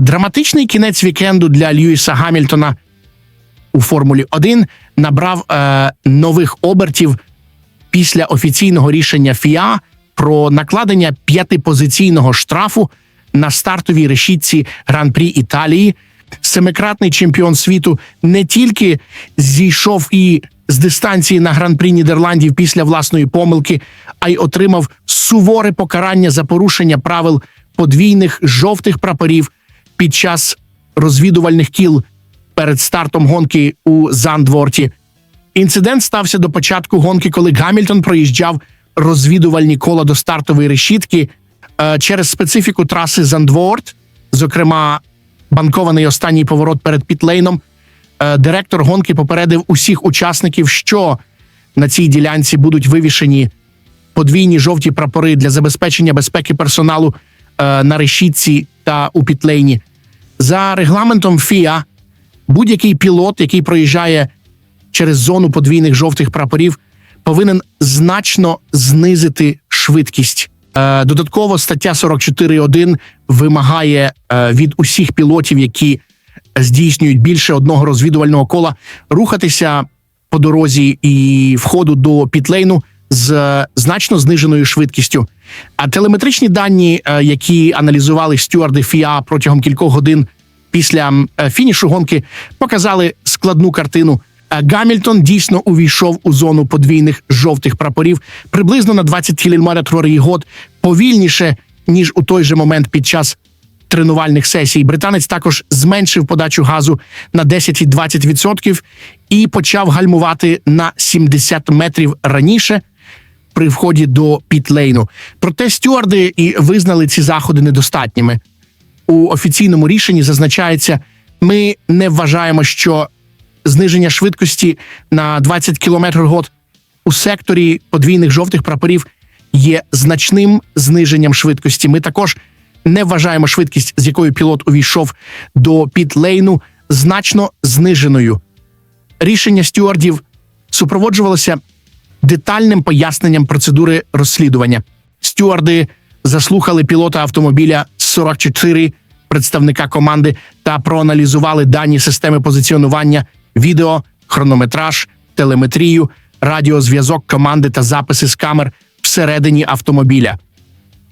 Драматичний кінець вікенду для Льюіса Гамільтона у Формулі 1 набрав е, нових обертів після офіційного рішення ФІА про накладення п'ятипозиційного штрафу на стартовій решітці Гран-прі Італії. Семикратний чемпіон світу не тільки зійшов і з дистанції на гран-прі Нідерландів після власної помилки, а й отримав суворе покарання за порушення правил подвійних жовтих прапорів під час розвідувальних кіл перед стартом гонки у Зандворті. Інцидент стався до початку гонки, коли Гамільтон проїжджав розвідувальні кола до стартової решітки Е, через специфіку траси Зандворт, зокрема, банкований останній поворот перед пітлейном. е, Директор гонки попередив усіх учасників, що на цій ділянці будуть вивішені подвійні жовті прапори для забезпечення безпеки персоналу е, на решітці та у пітлейні. За регламентом ФІА будь-який пілот, який проїжджає через зону подвійних жовтих прапорів, повинен значно знизити швидкість. Е, Додатково стаття 44.1 вимагає е, від усіх пілотів, які здійснюють більше одного розвідувального кола, рухатися по дорозі і входу до пітлейну з значно зниженою швидкістю. А телеметричні дані, е, які аналізували стюарди ФІА протягом кількох годин після е, фінішу гонки, показали складну картину. Е, Гамільтон дійсно увійшов у зону подвійних жовтих прапорів приблизно на 20 км год повільніше ніж у той же момент під час тренувальних сесій. Британець також зменшив подачу газу на 10-20% і почав гальмувати на 70 метрів раніше при вході до пітлейну. Проте стюарди і визнали ці заходи недостатніми. У офіційному рішенні зазначається, ми не вважаємо, що зниження швидкості на 20 км год у секторі подвійних жовтих прапорів є значним зниженням швидкості. Ми також не вважаємо швидкість, з якою пілот увійшов до пітлейну, значно зниженою. Рішення стюардів супроводжувалося детальним поясненням процедури розслідування. Стюарди заслухали пілота автомобіля 44 представника команди та проаналізували дані системи позиціонування, відео, хронометраж, телеметрію, радіозв'язок команди та записи з камер всередині автомобіля.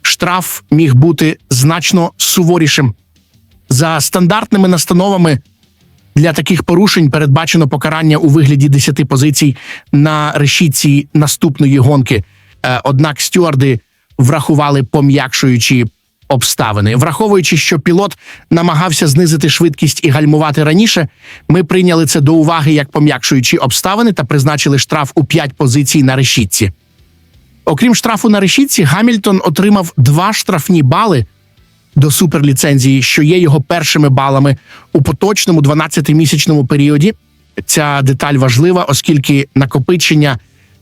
Штраф міг бути значно суворішим. За стандартними настановами для таких порушень передбачено покарання у вигляді 10 позицій на решітці наступної гонки. Е, Однак стюарди врахували пом'якшуючі обставини. Враховуючи, що пілот намагався знизити швидкість і гальмувати раніше, ми прийняли це до уваги як пом'якшуючі обставини та призначили штраф у 5 позицій на решітці. Окрім штрафу на решітці, Гамільтон отримав два штрафні бали до суперліцензії, що є його першими балами у поточному 12-місячному періоді. Ця деталь важлива, оскільки накопичення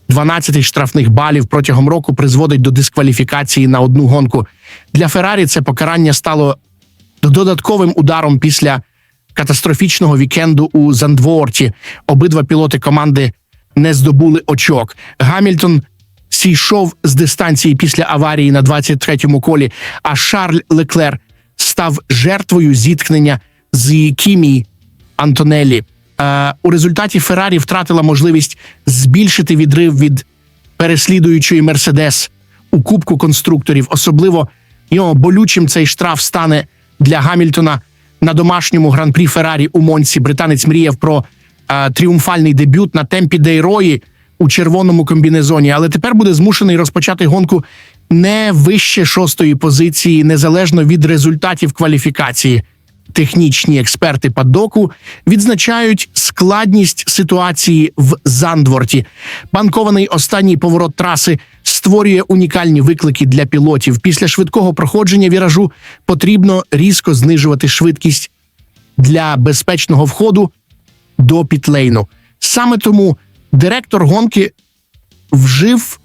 12 штрафних балів протягом року призводить до дискваліфікації на одну гонку. Для Феррарі це покарання стало додатковим ударом після катастрофічного вікенду у Зандворті. Обидва пілоти команди не здобули очок. Гамільтон зійшов з дистанції після аварії на 23-му колі, а Шарль Леклер став жертвою зіткнення з Кімі Антонеллі. Е, у результаті Феррарі втратила можливість збільшити відрив від переслідуючої Мерседес у Кубку конструкторів. Особливо його болючим цей штраф стане для Гамільтона на домашньому гран-прі Феррарі у Монці. Британець мріяв про е, тріумфальний дебют на темпі Дейрої у червоному комбінезоні, але тепер буде змушений розпочати гонку не вище шостої позиції, незалежно від результатів кваліфікації. Технічні експерти падоку відзначають складність ситуації в Зандворті. Банкований останній поворот траси створює унікальні виклики для пілотів. Після швидкого проходження віражу потрібно різко знижувати швидкість для безпечного входу до пітлейну. Саме тому директор гонки вжив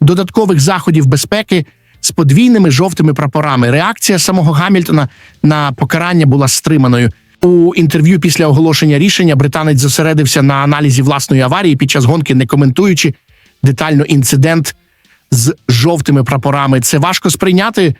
додаткових заходів безпеки з подвійними жовтими прапорами. Реакція самого Гамільтона на покарання була стриманою. У інтерв'ю після оголошення рішення британець зосередився на аналізі власної аварії під час гонки, не коментуючи детально інцидент з жовтими прапорами. Це важко сприйняти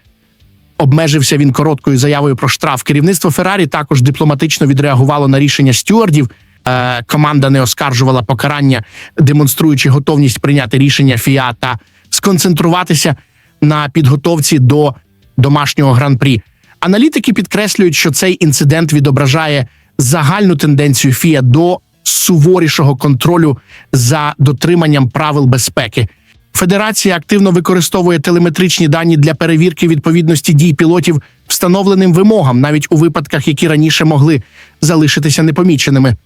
обмежився він короткою заявою про штраф. Керівництво Феррарі також дипломатично відреагувало на рішення стюардів. Е, команда не оскаржувала покарання, демонструючи готовність прийняти рішення ФІА та сконцентруватися на підготовці до домашнього гран-прі. Аналітики підкреслюють, що цей інцидент відображає загальну тенденцію ФІА до суворішого контролю за дотриманням правил безпеки. Федерація активно використовує телеметричні дані для перевірки відповідності дій пілотів встановленим вимогам, навіть у випадках, які раніше могли залишитися непоміченими.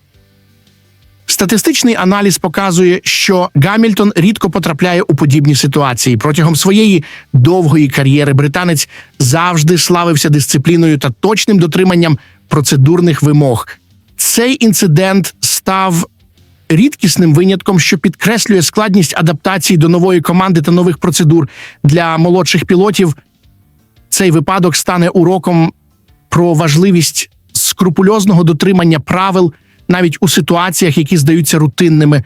Статистичний аналіз показує, що Гамільтон рідко потрапляє у подібні ситуації. Протягом своєї довгої кар'єри британець завжди славився дисципліною та точним дотриманням процедурних вимог. Цей інцидент став рідкісним винятком, що підкреслює складність адаптації до нової команди та нових процедур для молодших пілотів. Цей випадок стане уроком про важливість скрупульозного дотримання правил навіть у ситуаціях, які здаються рутинними.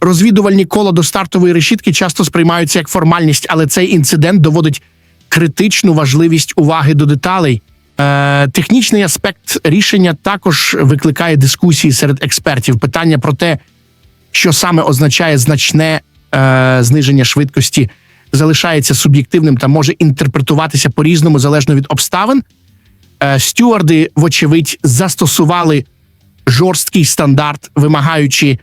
Розвідувальні кола до стартової решітки часто сприймаються як формальність, але цей інцидент доводить критичну важливість уваги до деталей. Е, технічний аспект рішення також викликає дискусії серед експертів. Питання про те, що саме означає значне е, зниження швидкості, залишається суб'єктивним та може інтерпретуватися по-різному залежно від обставин. Е, стюарди, вочевидь, застосували жорсткий стандарт, вимагаючи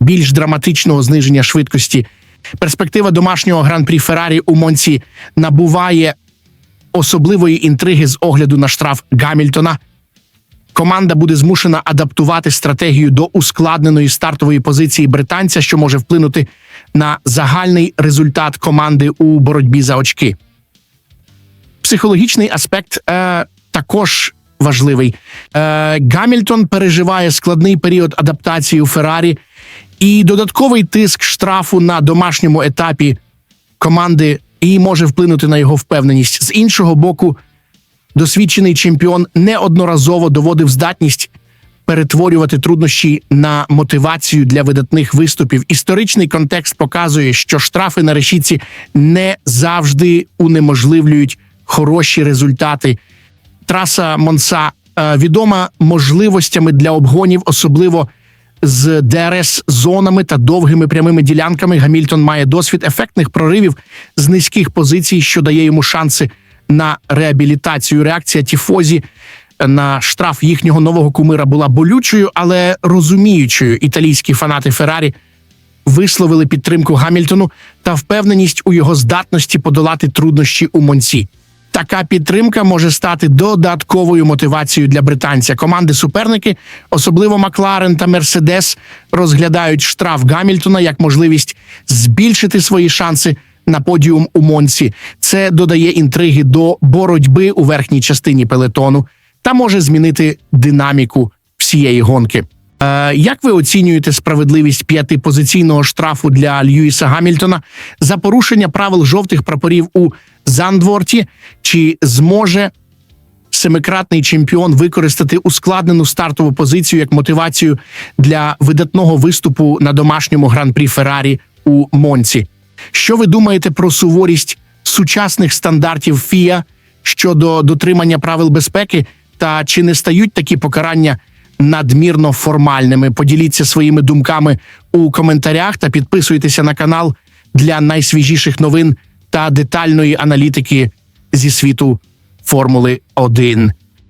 більш драматичного зниження швидкості. Перспектива домашнього гран-прі Феррарі у Монці набуває особливої інтриги з огляду на штраф Гамільтона. Команда буде змушена адаптувати стратегію до ускладненої стартової позиції британця, що може вплинути на загальний результат команди у боротьбі за очки. Психологічний аспект е, також важливий. Е, Гамільтон переживає складний період адаптації у Феррарі, і додатковий тиск штрафу на домашньому етапі команди і може вплинути на його впевненість. З іншого боку, досвідчений чемпіон неодноразово доводив здатність перетворювати труднощі на мотивацію для видатних виступів. Історичний контекст показує, що штрафи на решітці не завжди унеможливлюють хороші результати. Траса Монса е, відома можливостями для обгонів, особливо з ДРС зонами та довгими прямими ділянками. Гамільтон має досвід ефектних проривів з низьких позицій, що дає йому шанси на реабілітацію. Реакція Тіфозі на штраф їхнього нового кумира була болючою, але розуміючою. Італійські фанати Феррарі висловили підтримку Гамільтону та впевненість у його здатності подолати труднощі у Монці. Така підтримка може стати додатковою мотивацією для британця. Команди суперники, особливо Макларен та Мерседес, розглядають штраф Гамільтона як можливість збільшити свої шанси на подіум у Монці. Це додає інтриги до боротьби у верхній частині пелетону та може змінити динаміку всієї гонки. Е, як ви оцінюєте справедливість п'ятипозиційного штрафу для Льюіса Гамільтона за порушення правил жовтих прапорів у Зандворті? Чи зможе семикратний чемпіон використати ускладнену стартову позицію як мотивацію для видатного виступу на домашньому гран-прі Феррарі у Монці? Що ви думаєте про суворість сучасних стандартів ФІА щодо дотримання правил безпеки? Та чи не стають такі покарання? надмірно формальними. Поділіться своїми думками у коментарях та підписуйтеся на канал для найсвіжіших новин та детальної аналітики зі світу Формули 1.